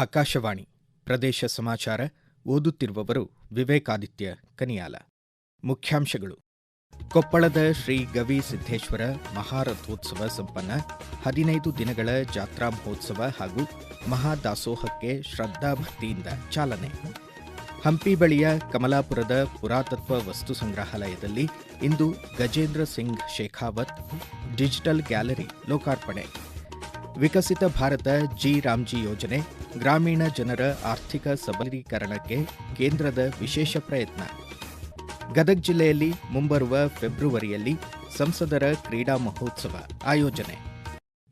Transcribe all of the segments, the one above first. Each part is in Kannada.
ಆಕಾಶವಾಣಿ ಪ್ರದೇಶ ಸಮಾಚಾರ ಓದುತ್ತಿರುವವರು ವಿವೇಕಾದಿತ್ಯ ಕನಿಯಾಲ. ಮುಖ್ಯಾಂಶಗಳು. ಕೊಪ್ಪಳದ ಶ್ರೀ ಗವಿ ಸಿದ್ದೇಶ್ವರ ಮಹಾರಥೋತ್ಸವ ಸಂಪನ್ನ ಹದಿನೈದು ದಿನಗಳ ಜಾತ್ರಾ ಮಹೋತ್ಸವ ಹಾಗೂ ಮಹಾದಾಸೋಹಕ್ಕೆ ಶ್ರದ್ಧಾಭಕ್ತಿಯಿಂದ ಚಾಲನೆ. ಹಂಪಿ ಬಳಿಯ ಕಮಲಾಪುರದ ಪುರಾತತ್ವ ವಸ್ತು ಸಂಗ್ರಹಾಲಯದಲ್ಲಿ ಇಂದು ಗಜೇಂದ್ರ ಸಿಂಗ್ ಶೇಖಾವತ್ ಡಿಜಿಟಲ್ ಗ್ಯಾಲರಿ ಲೋಕಾರ್ಪಣೆ. ವಿಕಸಿತ ಭಾರತ ಜಿ ರಾಮ್ಜಿ ಯೋಜನೆ ಗ್ರಾಮೀಣ ಜನರ ಆರ್ಥಿಕ ಸಬಲೀಕರಣಕ್ಕೆ ಕೇಂದ್ರದ ವಿಶೇಷ ಪ್ರಯತ್ನ. ಗದಗ ಜಿಲ್ಲೆಯಲ್ಲಿ ಮುಂಬರುವ ಫೆಬ್ರವರಿಯಲ್ಲಿ ಸಂಸದರ ಕ್ರೀಡಾ ಮಹೋತ್ಸವ ಆಯೋಜನೆ.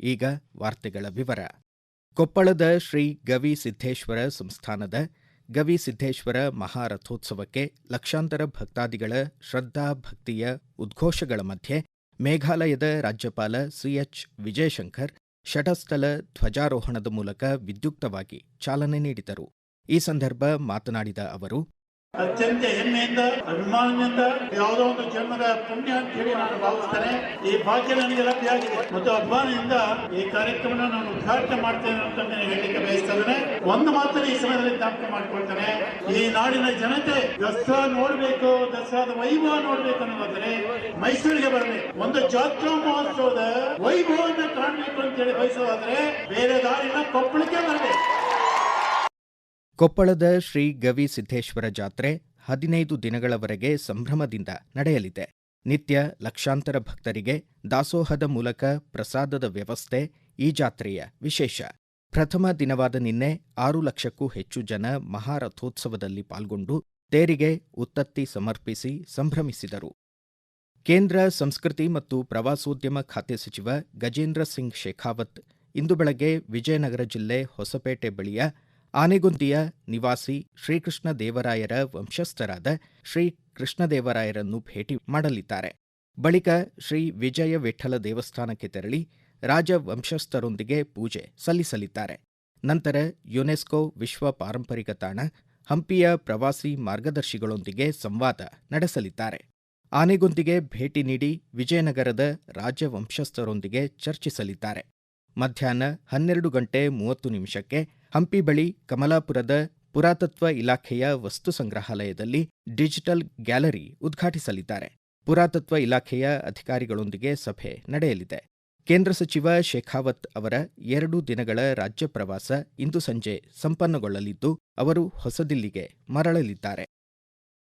ಈಗ ವಾರ್ತೆಗಳ ವಿವರ. ಕೊಪ್ಪಳದ ಶ್ರೀ ಗವಿ ಸಿದ್ದೇಶ್ವರ ಸಂಸ್ಥಾನದ ಗವಿ ಸಿದ್ದೇಶ್ವರ ಮಹಾರಥೋತ್ಸವಕ್ಕೆ ಲಕ್ಷಾಂತರ ಭಕ್ತಾದಿಗಳ ಶ್ರದ್ಧಾ ಭಕ್ತಿಯ ಉದ್ಘೋಷಗಳ ಮಧ್ಯೆ ಮೇಘಾಲಯದ ರಾಜ್ಯಪಾಲ ಸಿಎಚ್ ವಿಜಯಶಂಕರ್ ಶಟಸ್ಥಲ ಧ್ವಜಾರೋಹಣದ ಮೂಲಕ ವಿದ್ಯುಕ್ತವಾಗಿ ಚಾಲನೆ ನೀಡಿದರು. ಈ ಸಂದರ್ಭ ಮಾತನಾಡಿದ ಅವರು, ಅತ್ಯಂತ ಹೆಮ್ಮೆಯಿಂದ, ಅಭಿಮಾನದಿಂದ ಯಾವುದೋ ಒಂದು ಜನ್ಮದ ಪುಣ್ಯ ಅಂತ ಹೇಳಿ ನಾನು ಭಾವಿಸ್ತೇನೆ. ಈ ಭಾಗ್ಯ ನನಗೆ ಲಭ್ಯ ಆಗಿದೆ ಮತ್ತು ಅಭಿಮಾನದಿಂದ ಈ ಕಾರ್ಯಕ್ರಮವನ್ನು ನಾನು ಉದ್ಘಾಟನೆ ಮಾಡ್ತೇನೆ ಅಂತ ನಾನು ಹೇಳಲಿಕ್ಕೆ ಬಯಸ್ತೇನೆ ಒಂದು ಮಾತ್ರ ಈ ಸಮಯದಲ್ಲಿ ಜ್ಞಾಪಕ ಮಾಡ್ಕೊಳ್ತೇನೆ. ಈ ನಾಡಿನ ಜನತೆ ದಸರಾ ನೋಡ್ಬೇಕು, ದಸರಾದ ವೈಭವ ನೋಡ್ಬೇಕು ಅನ್ನೋದಾದ್ರೆ ಮೈಸೂರಿಗೆ ಬರಬೇಕು. ಒಂದು ಜಾತ್ರಾ ಮಹೋತ್ಸವದ ವೈಭವವನ್ನು ಕಾಣಬೇಕು ಅಂತ ಹೇಳಿ ಬಯಸೋದಾದ್ರೆ ಬೇರೆ ದಾರಿನ ಕೊಪ್ಪಳಕ್ಕೆ ಬರಬೇಕು ಕೊಪ್ಪಳದ ಶ್ರೀ ಗವಿ ಸಿದ್ದೇಶ್ವರ ಜಾತ್ರೆ ಹದಿನೈದು ದಿನಗಳವರೆಗೆ ಸಂಭ್ರಮದಿಂದ ನಡೆಯಲಿದೆ. ನಿತ್ಯ ಲಕ್ಷಾಂತರ ಭಕ್ತರಿಗೆ ದಾಸೋಹದ ಮೂಲಕ ಪ್ರಸಾದದ ವ್ಯವಸ್ಥೆ ಈ ಜಾತ್ರೆಯ ವಿಶೇಷ. ಪ್ರಥಮ ದಿನವಾದ ನಿನ್ನೆ ಆರು ಲಕ್ಷಕ್ಕೂ ಹೆಚ್ಚು ಜನ ಮಹಾರಥೋತ್ಸವದಲ್ಲಿ ಪಾಲ್ಗೊಂಡು ತೇರಿಗೆ, ಉತ್ತತ್ತಿ ಸಮರ್ಪಿಸಿ ಸಂಭ್ರಮಿಸಿದರು. ಕೇಂದ್ರ ಸಂಸ್ಕೃತಿ ಮತ್ತು ಪ್ರವಾಸೋದ್ಯಮ ಖಾತೆ ಸಚಿವ ಗಜೇಂದ್ರ ಸಿಂಗ್ ಶೇಖಾವತ್ ಇಂದು ಬೆಳಗ್ಗೆ ವಿಜಯನಗರ ಜಿಲ್ಲೆ ಹೊಸಪೇಟೆ ಬಳಿಯ ಆನೆಗುಂದಿಯ ನಿವಾಸಿ ಶ್ರೀಕೃಷ್ಣ ದೇವರಾಯರ ವಂಶಸ್ಥರಾದ ಶ್ರೀ ಕೃಷ್ಣದೇವರಾಯರನ್ನು ಭೇಟಿ ಮಾಡಲಿದ್ದಾರೆ. ಬಳಿಕ ಶ್ರೀ ವಿಜಯ ವಿಠಲ ದೇವಸ್ಥಾನಕ್ಕೆ ತೆರಳಿ ರಾಜ ವಂಶಸ್ಥರೊಂದಿಗೆ ಪೂಜೆ ಸಲ್ಲಿಸಲಿದ್ದಾರೆ. ನಂತರ ಯುನೆಸ್ಕೋ ವಿಶ್ವ ಪಾರಂಪರಿಕ ತಾಣ ಹಂಪಿಯ ಪ್ರವಾಸಿ ಮಾರ್ಗದರ್ಶಿಗಳೊಂದಿಗೆ ಸಂವಾದ ನಡೆಸಲಿದ್ದಾರೆ. ಆನೆಗೊಂದಿಗೆ ಭೇಟಿ ನೀಡಿ ವಿಜಯನಗರದ ರಾಜವಂಶಸ್ಥರೊಂದಿಗೆ ಚರ್ಚಿಸಲಿದ್ದಾರೆ. ಮಧ್ಯಾಹ್ನ ಹನ್ನೆರಡು ಗಂಟೆ ಮೂವತ್ತು ನಿಮಿಷಕ್ಕೆ ಹಂಪಿ ಬಳಿ ಕಮಲಾಪುರದ ಪುರಾತತ್ವ ಇಲಾಖೆಯ ವಸ್ತು ಸಂಗ್ರಹಾಲಯದಲ್ಲಿ ಡಿಜಿಟಲ್ ಗ್ಯಾಲರಿ ಉದ್ಘಾಟಿಸಲಿದ್ದಾರೆ. ಪುರಾತತ್ವ ಇಲಾಖೆಯ ಅಧಿಕಾರಿಗಳೊಂದಿಗೆ ಸಭೆ ನಡೆಯಲಿದೆ. ಕೇಂದ್ರ ಸಚಿವ ಶೇಖಾವತ್ ಅವರ ಎರಡು ದಿನಗಳ ರಾಜ್ಯ ಪ್ರವಾಸ ಇಂದು ಸಂಜೆ ಸಂಪನ್ನಗೊಳ್ಳಲಿದ್ದು, ಅವರು ಹೊಸದಿಲ್ಲಿಗೆ ಮರಳಲಿದ್ದಾರೆ.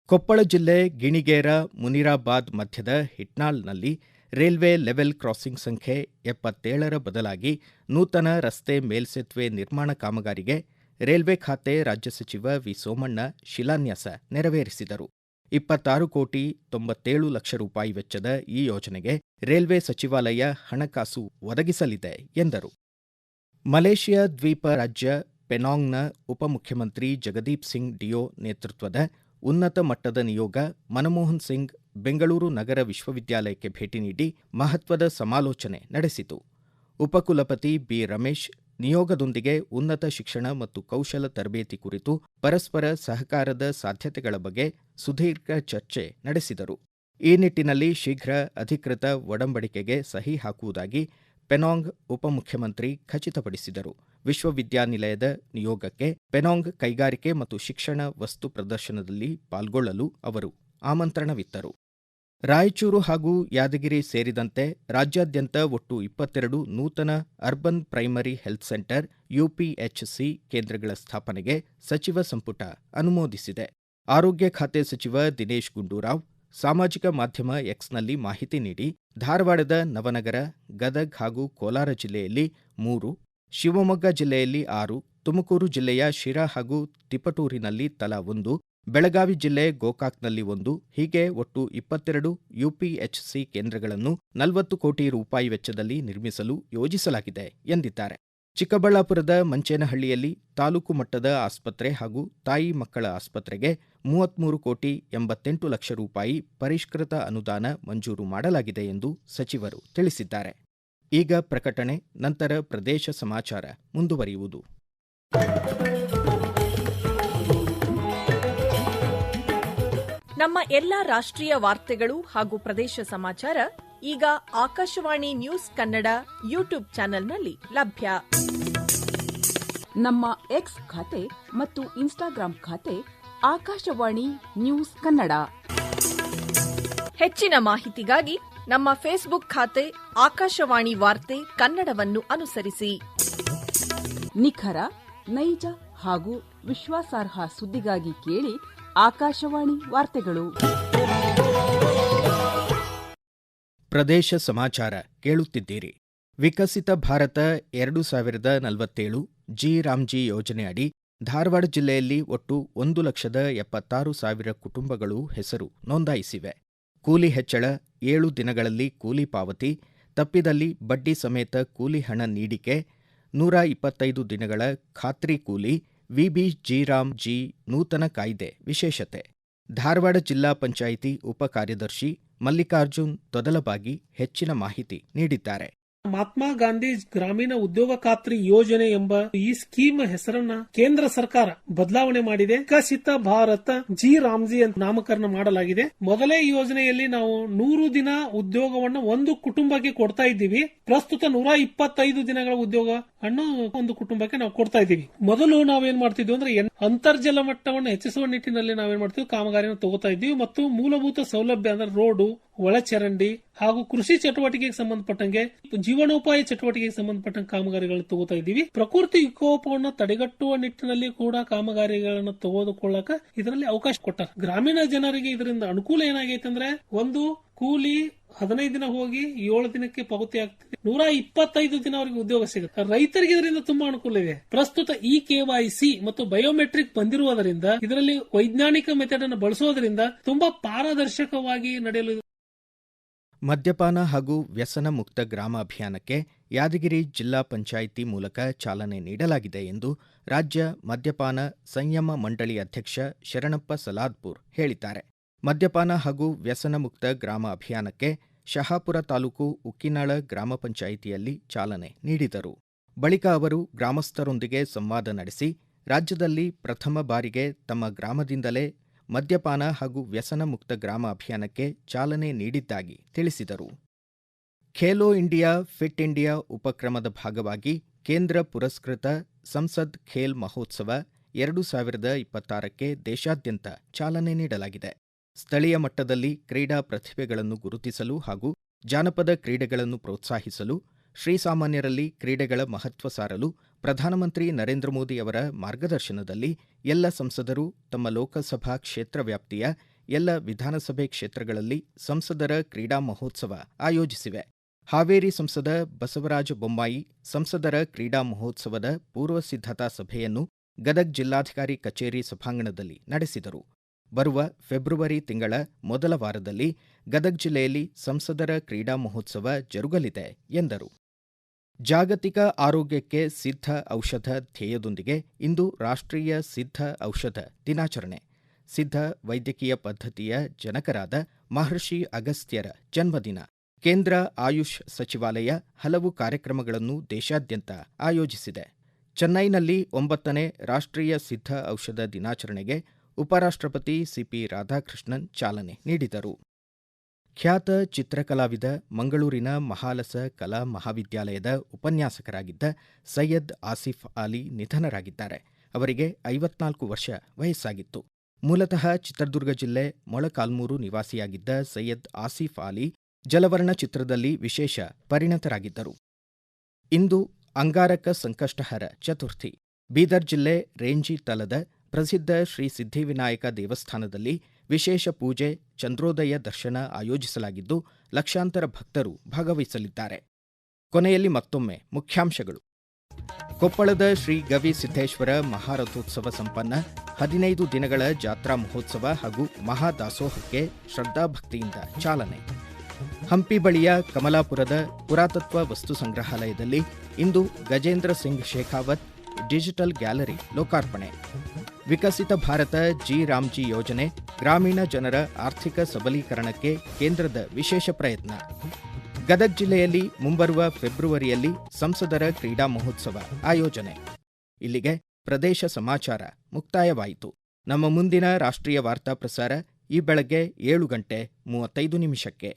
ಕೊಪ್ಪಳ ಜಿಲ್ಲೆ ಗಿಣಿಗೇರ ಮುನಿರಾಬಾದ್ ಮಧ್ಯದ ಹಿಟ್ನಾಳ್ನಲ್ಲಿ ರೈಲ್ವೆ ಲೆವೆಲ್ ಕ್ರಾಸಿಂಗ್ ಸಂಖ್ಯೆ ಎಪ್ಪತ್ತೇಳರ ಬದಲಾಗಿ ನೂತನ ರಸ್ತೆ ಮೇಲ್ಸೇತುವೆ ನಿರ್ಮಾಣ ಕಾಮಗಾರಿಗೆ ರೈಲ್ವೆ ಖಾತೆ ರಾಜ್ಯ ಸಚಿವ ವಿ ಸೋಮಣ್ಣ ಶಿಲಾನ್ಯಾಸ ನೆರವೇರಿಸಿದರು. ಇಪ್ಪತ್ತಾರು ಕೋಟಿ ತೊಂಬತ್ತೇಳು ಲಕ್ಷ ರೂಪಾಯಿ ವೆಚ್ಚದ ಈ ಯೋಜನೆಗೆ ರೈಲ್ವೆ ಸಚಿವಾಲಯ ಹಣಕಾಸು ಒದಗಿಸಲಿದೆ ಎಂದರು. ಮಲೇಷ್ಯಾ ದ್ವೀಪ ರಾಜ್ಯ ಪೆನಾಂಗ್ನ ಉಪಮುಖ್ಯಮಂತ್ರಿ ಜಗದೀಪ್ ಸಿಂಗ್ ಡಿಯೋ ನೇತೃತ್ವದ ಉನ್ನತ ಮಟ್ಟದ ನಿಯೋಗ ಮನಮೋಹನ್ ಸಿಂಗ್ ಬೆಂಗಳೂರು ನಗರ ವಿಶ್ವವಿದ್ಯಾಲಯಕ್ಕೆ ಭೇಟಿ ನೀಡಿ ಮಹತ್ವದ ಸಮಾಲೋಚನೆ ನಡೆಸಿತು. ಉಪಕುಲಪತಿ ಬಿ ರಮೇಶ್ ನಿಯೋಗದೊಂದಿಗೆ ಉನ್ನತ ಶಿಕ್ಷಣ ಮತ್ತು ಕೌಶಲ ತರಬೇತಿ ಕುರಿತು ಪರಸ್ಪರ ಸಹಕಾರದ ಸಾಧ್ಯತೆಗಳ ಬಗ್ಗೆ ಸುದೀರ್ಘ ಚರ್ಚೆ ನಡೆಸಿದರು. ಈ ನಿಟ್ಟಿನಲ್ಲಿ ಶೀಘ್ರ ಅಧಿಕೃತ ಒಡಂಬಡಿಕೆಗೆ ಸಹಿ ಹಾಕುವುದಾಗಿ ಪೆನಾಂಗ್ ಉಪಮುಖ್ಯಮಂತ್ರಿ ಖಚಿತಪಡಿಸಿದರು. ವಿಶ್ವವಿದ್ಯಾನಿಲಯದ ನಿಯೋಗಕ್ಕೆ ಪೆನಾಂಗ್ ಕೈಗಾರಿಕೆ ಮತ್ತು ಶಿಕ್ಷಣ ವಸ್ತು ಪ್ರದರ್ಶನದಲ್ಲಿ ಪಾಲ್ಗೊಳ್ಳಲು ಅವರು ಆಮಂತ್ರಣವಿತ್ತರು. ರಾಯಚೂರು ಹಾಗೂ ಯಾದಗಿರಿ ಸೇರಿದಂತೆ ರಾಜ್ಯಾದ್ಯಂತ ಒಟ್ಟು ಇಪ್ಪತ್ತೆರಡು ನೂತನ urban primary health centre UPHC ಕೇಂದ್ರಗಳ ಸ್ಥಾಪನೆಗೆ ಸಚಿವ ಸಂಪುಟ ಅನುಮೋದಿಸಿದೆ. ಆರೋಗ್ಯ ಖಾತೆ ಸಚಿವ ದಿನೇಶ್ ಗುಂಡೂರಾವ್ ಸಾಮಾಜಿಕ ಮಾಧ್ಯಮ ಎಕ್ಸ್ನಲ್ಲಿ ಮಾಹಿತಿ ನೀಡಿ ಧಾರವಾಡದ ನವನಗರ, ಗದಗ್ ಹಾಗೂ ಕೋಲಾರ ಜಿಲ್ಲೆಯಲ್ಲಿ ಮೂರು, ಶಿವಮೊಗ್ಗ ಜಿಲ್ಲೆಯಲ್ಲಿ ಆರು, ತುಮಕೂರು ಜಿಲ್ಲೆಯ ಶಿರಾ ಹಾಗೂ ತಿಪಟೂರಿನಲ್ಲಿ ತಲಾ ಒಂದು, ಬೆಳಗಾವಿ ಜಿಲ್ಲೆ ಗೋಕಾಕ್ನಲ್ಲಿ ಒಂದು, ಹೀಗೆ ಒಟ್ಟು ಇಪ್ಪತ್ತೆರಡು ಯುಪಿಎಚ್ಸಿ ಕೇಂದ್ರಗಳನ್ನು ನಲವತ್ತು ಕೋಟಿ ರೂಪಾಯಿ ವೆಚ್ಚದಲ್ಲಿ ನಿರ್ಮಿಸಲು ಯೋಜಿಸಲಾಗಿದೆ ಎಂದಿದ್ದಾರೆ. ಚಿಕ್ಕಬಳ್ಳಾಪುರದ ಮಂಚೇನಹಳ್ಳಿಯಲ್ಲಿ ತಾಲೂಕು ಮಟ್ಟದ ಆಸ್ಪತ್ರೆ ಹಾಗೂ ತಾಯಿ ಮಕ್ಕಳ ಆಸ್ಪತ್ರೆಗೆ ಮೂವತ್ಮೂರು ಕೋಟಿ ಎಂಬತ್ತೆಂಟು ಲಕ್ಷ ರೂಪಾಯಿ ಪರಿಷ್ಕೃತ ಅನುದಾನ ಮಂಜೂರು ಮಾಡಲಾಗಿದೆ ಎಂದು ಸಚಿವರು ತಿಳಿಸಿದ್ದಾರೆ. ಈಗ ಪ್ರಕಟಣೆ ನಂತರ ಪ್ರದೇಶ ಸಮಾಚಾರ ಮುಂದುವರಿಯುವುದು. ನಮ್ಮ ಎಲ್ಲ ರಾಷ್ಟ್ರೀಯ ವಾರ್ತೆಗಳು ಹಾಗೂ ಪ್ರದೇಶ ಸಮಾಚಾರ ಈಗ ಆಕಾಶವಾಣಿ ನ್ಯೂಸ್ ಕನ್ನಡ ಯೂಟ್ಯೂಬ್ ಚಾನೆಲ್ನಲ್ಲಿ ಲಭ್ಯ. ನಮ್ಮ ಎಕ್ಸ್ ಖಾತೆ ಮತ್ತು ಇನ್ಸ್ಟಾಗ್ರಾಂ ಖಾತೆ ಆಕಾಶವಾಣಿ ನ್ಯೂಸ್ ಕನ್ನಡ. ಹೆಚ್ಚಿನ ಮಾಹಿತಿಗಾಗಿ ನಮ್ಮ ಫೇಸ್ಬುಕ್ ಖಾತೆ ಆಕಾಶವಾಣಿ ವಾರ್ತೆ ಕನ್ನಡವನ್ನು ಅನುಸರಿಸಿ. ನಿಖರ ನೈಜ ಹಾಗೂ ವಿಶ್ವಾಸಾರ್ಹ ಸುದ್ದಿಗಾಗಿ ಕೇಳಿ ಆಕಾಶವಾಣಿ ವಾರ್ತೆಗಳು. ಪ್ರದೇಶ ಸಮಾಚಾರ ಕೇಳುತ್ತಿದ್ದೀರಿ. ವಿಕಸಿತ ಭಾರತ ಎರಡು ಸಾವಿರದ ನಲವತ್ತೇಳು ಜಿ ರಾಮ್ಜಿ ಯೋಜನೆ ಅಡಿ ಧಾರವಾಡ ಜಿಲ್ಲೆಯಲ್ಲಿ ಒಟ್ಟು ಒಂದು ಲಕ್ಷದ ಎಪ್ಪತ್ತಾರು ಸಾವಿರ ಕುಟುಂಬಗಳು ಹೆಸರು ನೋಂದಾಯಿಸಿವೆ. ಕೂಲಿ ಹೆಚ್ಚಳ ಏಳು ದಿನಗಳಲ್ಲಿ ಕೂಲಿ ಪಾವತಿ, ತಪ್ಪಿದಲ್ಲಿ ಬಡ್ಡಿ ಸಮೇತ ಕೂಲಿ ಹಣ ನೀಡಿಕೆ, ನೂರ ಇಪ್ಪತ್ತೈದು ದಿನಗಳ ಖಾತ್ರಿ ಕೂಲಿ, ವಿಬಿ ಜಿರಾಮ್ ಜಿ ನೂತನ ಕಾಯ್ದೆ ವಿಶೇಷತೆ. ಧಾರವಾಡ ಜಿಲ್ಲಾ ಪಂಚಾಯಿತಿ ಉಪ ಕಾರ್ಯದರ್ಶಿ ಮಲ್ಲಿಕಾರ್ಜುನ್ ತೊದಲಬಾಗಿ ಹೆಚ್ಚಿನ ಮಾಹಿತಿ ನೀಡಿದ್ದಾರೆ. ಮಹಾತ್ಮ ಗಾಂಧಿ ಗ್ರಾಮೀಣ ಉದ್ಯೋಗ ಖಾತ್ರಿ ಯೋಜನೆ ಎಂಬ ಈ ಸ್ಕೀಮ್ ಹೆಸರನ್ನ ಕೇಂದ್ರ ಸರ್ಕಾರ ಬದಲಾವಣೆ ಮಾಡಿದೆ. ವಿಕಸಿತ ಭಾರತ ಜಿ ರಾಮ್ಜಿ ಅಂತ ನಾಮಕರಣ ಮಾಡಲಾಗಿದೆ. ಮೊದಲೇ ಯೋಜನೆಯಲ್ಲಿ ನಾವು ನೂರು ದಿನ ಉದ್ಯೋಗವನ್ನು ಒಂದು ಕುಟುಂಬಕ್ಕೆ ಕೊಡ್ತಾ ಇದ್ದೀವಿ. ಪ್ರಸ್ತುತ ನೂರ ಇಪ್ಪತ್ತೈದು ದಿನಗಳ ಉದ್ಯೋಗ ಅನ್ನು ಒಂದು ಕುಟುಂಬಕ್ಕೆ ನಾವು ಕೊಡ್ತಾ ಇದ್ದೀವಿ. ಮೊದಲು ನಾವೇನ್ ಮಾಡ್ತಿದ್ವಿ ಅಂದ್ರೆ ಅಂತರ್ಜಲ ಮಟ್ಟವನ್ನು ಹೆಚ್ಚಿಸುವ ನಿಟ್ಟಿನಲ್ಲಿ ನಾವೇನ್ ಮಾಡ್ತೀವಿ ಕಾಮಗಾರಿಯನ್ನು ತಗೋತಾ ಇದ್ದೀವಿ ಮತ್ತು ಮೂಲಭೂತ ಸೌಲಭ್ಯ ಅಂದ್ರೆ ರೋಡು, ಒಳಚರಂಡಿ ಹಾಗೂ ಕೃಷಿ ಚಟುವಟಿಕೆಗೆ ಸಂಬಂಧಪಟ್ಟಂಗೆ ಜೀವನೋಪಾಯ ಚಟುವಟಿಕೆಗೆ ಸಂಬಂಧಪಟ್ಟಂಗೆ ಕಾಮಗಾರಿಗಳನ್ನು ತಗೋತಾ ಇದ್ದೀವಿ. ಪ್ರಕೃತಿ ವಿಕೋಪವನ್ನು ತಡೆಗಟ್ಟುವ ನಿಟ್ಟಿನಲ್ಲಿ ಕೂಡ ಕಾಮಗಾರಿಗಳನ್ನು ತೆಗೆದುಕೊಳ್ಳಕ ಇದರಲ್ಲಿ ಅವಕಾಶ ಕೊಟ್ಟ ಗ್ರಾಮೀಣ ಜನರಿಗೆ ಇದರಿಂದ ಅನುಕೂಲ ಏನಾಗೈತೆ ಅಂದ್ರೆ ಒಂದು ಕೂಲಿ ಹದಿನೈದು ದಿನ ಹೋಗಿ ಏಳು ದಿನಕ್ಕೆ ಪಾವತಿ ಆಗ್ತದೆ. ನೂರ ಇಪ್ಪತ್ತೈದು ದಿನ ಅವರಿಗೆ ಉದ್ಯೋಗ ಸಿಗುತ್ತೆ. ರೈತರಿಗೆ ಇದರಿಂದ ತುಂಬಾ ಅನುಕೂಲ ಇದೆ. ಪ್ರಸ್ತುತ ಇ ಕೆವೈಸಿ ಮತ್ತು ಬಯೋಮೆಟ್ರಿಕ್ ಬಂದಿರುವುದರಿಂದ ಇದರಲ್ಲಿ ವೈಜ್ಞಾನಿಕ ಮೆಥಡ್ ಅನ್ನು ಬಳಸೋದ್ರಿಂದ ತುಂಬಾ ಪಾರದರ್ಶಕವಾಗಿ ನಡೆಯಲು ಮದ್ಯಪಾನ ಹಾಗೂ ವ್ಯಸನ ಮುಕ್ತ ಗ್ರಾಮ ಅಭಿಯಾನಕ್ಕೆ ಯಾದಗಿರಿ ಜಿಲ್ಲಾ ಪಂಚಾಯಿತಿ ಮೂಲಕ ಚಾಲನೆ ನೀಡಲಾಗಿದೆ ಎಂದು ರಾಜ್ಯ ಮದ್ಯಪಾನ ಸಂಯಮ ಮಂಡಳಿ ಅಧ್ಯಕ್ಷ ಶರಣಪ್ಪ ಸಲಾದ್ಪುರ್ ಹೇಳಿದ್ದಾರೆ. ಮದ್ಯಪಾನ ಹಾಗೂ ವ್ಯಸನ ಮುಕ್ತ ಗ್ರಾಮ ಅಭಿಯಾನಕ್ಕೆ ಶಹಾಪುರ ತಾಲೂಕು ಉಕ್ಕಿನಾಳ ಗ್ರಾಮ ಪಂಚಾಯಿತಿಯಲ್ಲಿ ಚಾಲನೆ ನೀಡಿದರು. ಬಳಿಕ ಅವರು ಗ್ರಾಮಸ್ಥರೊಂದಿಗೆ ಸಂವಾದ ನಡೆಸಿ, ರಾಜ್ಯದಲ್ಲಿ ಪ್ರಥಮ ಬಾರಿಗೆ ತಮ್ಮ ಗ್ರಾಮದಿಂದಲೇ ಮದ್ಯಪಾನ ಹಾಗೂ ವ್ಯಸನ ಮುಕ್ತ ಗ್ರಾಮ ಅಭಿಯಾನಕ್ಕೆ ಚಾಲನೆ ನೀಡಿದ್ದಾಗಿ ತಿಳಿಸಿದರು. ಖೇಲೋ ಇಂಡಿಯಾ ಫಿಟ್ ಇಂಡಿಯಾ ಉಪಕ್ರಮದ ಭಾಗವಾಗಿ ಕೇಂದ್ರ ಪುರಸ್ಕೃತ ಸಂಸದ್ ಖೇಲ್ ಮಹೋತ್ಸವ ಎರಡು ಸಾವಿರದ ಇಪ್ಪತ್ತಾರಕ್ಕೆ ದೇಶಾದ್ಯಂತ ಚಾಲನೆ ನೀಡಲಾಗಿದೆ. ಸ್ಥಳೀಯ ಮಟ್ಟದಲ್ಲಿ ಕ್ರೀಡಾ ಪ್ರತಿಭೆಗಳನ್ನು ಗುರುತಿಸಲು ಹಾಗೂ ಜಾನಪದ ಕ್ರೀಡೆಗಳನ್ನು ಪ್ರೋತ್ಸಾಹಿಸಲು ಶ್ರೀಸಾಮಾನ್ಯರಲ್ಲಿ ಕ್ರೀಡೆಗಳ ಮಹತ್ವ ಸಾರಲು ಪ್ರಧಾನಮಂತ್ರಿ ನರೇಂದ್ರ ಮೋದಿ ಅವರ ಮಾರ್ಗದರ್ಶನದಲ್ಲಿ ಎಲ್ಲ ಸಂಸದರು ತಮ್ಮ ಲೋಕಸಭಾ ಕ್ಷೇತ್ರ ವ್ಯಾಪ್ತಿಯ ಎಲ್ಲ ವಿಧಾನಸಭೆ ಕ್ಷೇತ್ರಗಳಲ್ಲಿ ಸಂಸದರ ಕ್ರೀಡಾ ಮಹೋತ್ಸವ ಆಯೋಜಿಸಿವೆ. ಹಾವೇರಿ ಸಂಸದ ಬಸವರಾಜ ಬೊಮ್ಮಾಯಿ ಸಂಸದರ ಕ್ರೀಡಾ ಮಹೋತ್ಸವದ ಪೂರ್ವ ಸಿದ್ಧತಾ ಸಭೆಯನ್ನು ಗದಗ್ ಜಿಲ್ಲಾಧಿಕಾರಿ ಕಚೇರಿ ಸಭಾಂಗಣದಲ್ಲಿ ನಡೆಸಿದರು. ಬರುವ ಫೆಬ್ರವರಿ ತಿಂಗಳ ಮೊದಲ ವಾರದಲ್ಲಿ ಗದಗ್ ಜಿಲ್ಲೆಯಲ್ಲಿ ಸಂಸದರ ಕ್ರೀಡಾ ಮಹೋತ್ಸವ ಜರುಗಲಿದೆ ಎಂದರು. ಜಾಗತಿಕ ಆರೋಗ್ಯಕ್ಕೆ ಸಿದ್ಧ ಔಷಧ ಧ್ಯೇಯದೊಂದಿಗೆ ಇಂದು ರಾಷ್ಟ್ರೀಯ ಸಿದ್ಧ ಔಷಧ ದಿನಾಚರಣೆ. ಸಿದ್ಧ ವೈದ್ಯಕೀಯ ಪದ್ಧತಿಯ ಜನಕರಾದ ಮಹರ್ಷಿ ಅಗಸ್ತ್ಯರ ಜನ್ಮದಿನ. ಕೇಂದ್ರ ಆಯುಷ್ ಸಚಿವಾಲಯ ಹಲವು ಕಾರ್ಯಕ್ರಮಗಳನ್ನು ದೇಶಾದ್ಯಂತ ಆಯೋಜಿಸಿದೆ. ಚೆನ್ನೈನಲ್ಲಿ ಒಂಬತ್ತನೇ ರಾಷ್ಟ್ರೀಯ ಸಿದ್ಧ ಔಷಧ ದಿನಾಚರಣೆಗೆ ಉಪರಾಷ್ಟ್ರಪತಿ ಸಿಪಿ ರಾಧಾಕೃಷ್ಣನ್ ಚಾಲನೆ ನೀಡಿದರು. ಖ್ಯಾತ ಚಿತ್ರಕಲಾವಿದ, ಮಂಗಳೂರಿನ ಮಹಾಲಸ ಕಲಾ ಮಹಾವಿದ್ಯಾಲಯದ ಉಪನ್ಯಾಸಕರಾಗಿದ್ದ ಸೈಯದ್ ಆಸಿಫ್ ಅಲಿ ನಿಧನರಾಗಿದ್ದಾರೆ. ಅವರಿಗೆ ಐವತ್ನಾಲ್ಕು ವರ್ಷ ವಯಸ್ಸಾಗಿತ್ತು. ಮೂಲತಃ ಚಿತ್ರದುರ್ಗ ಜಿಲ್ಲೆ ಮೊಳಕಾಲ್ಮೂರು ನಿವಾಸಿಯಾಗಿದ್ದ ಸೈಯದ್ ಆಸಿಫ್ ಅಲಿ ಜಲವರ್ಣ ಚಿತ್ರದಲ್ಲಿ ವಿಶೇಷ ಪರಿಣತರಾಗಿದ್ದರು. ಇಂದು ಅಂಗಾರಕ ಸಂಕಷ್ಟಹರ ಚತುರ್ಥಿ. ಬೀದರ್ ಜಿಲ್ಲೆ ರೇಂಜಿ ತಲದ ಪ್ರಸಿದ್ಧ ಶ್ರೀ ಸಿದ್ಧಿವಿನಾಯಕ ದೇವಸ್ಥಾನದಲ್ಲಿ ವಿಶೇಷ ಪೂಜೆ, ಚಂದ್ರೋದಯ ದರ್ಶನ ಆಯೋಜಿಸಲಾಗಿದ್ದು ಲಕ್ಷಾಂತರ ಭಕ್ತರು ಭಾಗವಹಿಸಲಿದ್ದಾರೆ. ಕೊನೆಯಲ್ಲಿ ಮತ್ತೊಮ್ಮೆ ಮುಖ್ಯಾಂಶಗಳು. ಕೊಪ್ಪಳದ ಶ್ರೀ ಗವಿ ಸಿದ್ದೇಶ್ವರ ಮಹಾರಥೋತ್ಸವ ಸಂಪನ್ನ ಹದಿನೈದು ದಿನಗಳ ಜಾತ್ರಾ ಮಹೋತ್ಸವ ಹಾಗೂ ಮಹಾದಾಸೋಹಕ್ಕೆ ಶ್ರದ್ಧಾಭಕ್ತಿಯಿಂದ ಚಾಲನೆ. ಹಂಪಿ ಬಳಿಯ ಕಮಲಾಪುರದ ಪುರಾತತ್ವ ವಸ್ತು ಸಂಗ್ರಹಾಲಯದಲ್ಲಿ ಇಂದು ಗಜೇಂದ್ರ ಸಿಂಗ್ ಶೇಖಾವತ್ ಡಿಜಿಟಲ್ ಗ್ಯಾಲರಿ ಲೋಕಾರ್ಪಣೆ. ವಿಕಸಿತ ಭಾರತ ಜಿ ರಾಮ್ಜಿ ಯೋಜನೆ ಗ್ರಾಮೀಣ ಜನರ ಆರ್ಥಿಕ ಸಬಲೀಕರಣಕ್ಕೆ ಕೇಂದ್ರದ ವಿಶೇಷ ಪ್ರಯತ್ನ. ಗದಗ್ ಜಿಲ್ಲೆಯಲ್ಲಿ ಮುಂಬರುವ ಫೆಬ್ರವರಿಯಲ್ಲಿ ಸಂಸದರ ಕ್ರೀಡಾ ಮಹೋತ್ಸವ ಆಯೋಜನೆ. ಇಲ್ಲಿಗೆ ಪ್ರದೇಶ ಸಮಾಚಾರ ಮುಕ್ತಾಯವಾಯಿತು. ನಮ್ಮ ಮುಂದಿನ ರಾಷ್ಟ್ರೀಯ ವಾರ್ತಾ ಪ್ರಸಾರ ಈ ಬೆಳಗ್ಗೆ ಏಳು ಗಂಟೆ ಮೂವತ್ತೈದು ನಿಮಿಷಕ್ಕೆ.